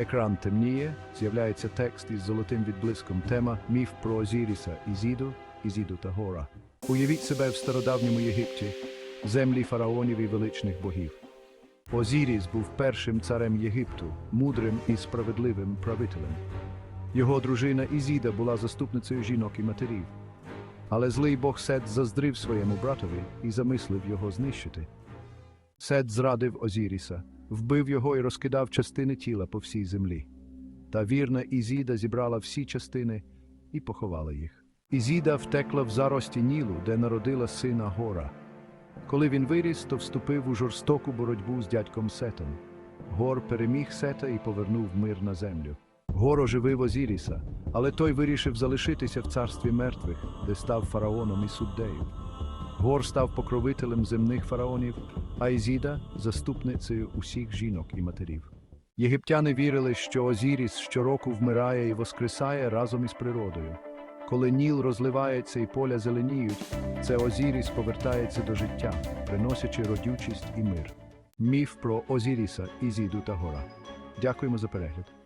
Екран темніє, з'являється текст із золотим відблиском. Тема Міф про Озіріса, Ізіду, Ізіду та Гора. Уявіть себе в стародавньому Єгипті, землі фараонів і величних богів. Озіріс був першим царем Єгипту, мудрим і справедливим правителем. Його дружина Ізіда була заступницею жінок і матерів. Але злий бог Сет заздрив своєму братові і замислив його знищити. Сет зрадив Озіріса, вбив його і розкидав частини тіла по всій землі. Та вірна Ізіда зібрала всі частини і поховала їх. Ізіда втекла в зарості Нілу, де народила сина Гора. Коли він виріс, то вступив у жорстоку боротьбу з дядьком Сетом. Гор переміг Сета і повернув мир на землю. Гор оживив Озіріса, але той вирішив залишитися в царстві мертвих, де став фараоном і суддею. Гор став покровителем земних фараонів, а Ізіда заступницею усіх жінок і матерів. Єгиптяни вірили, що Озіріс щороку вмирає і воскресає разом із природою. Коли Ніл розливається і поля зеленіють, це Озіріс повертається до життя, приносячи родючість і мир. Міф про Озіріса, Ізіду та Гора. Дякуємо за перегляд.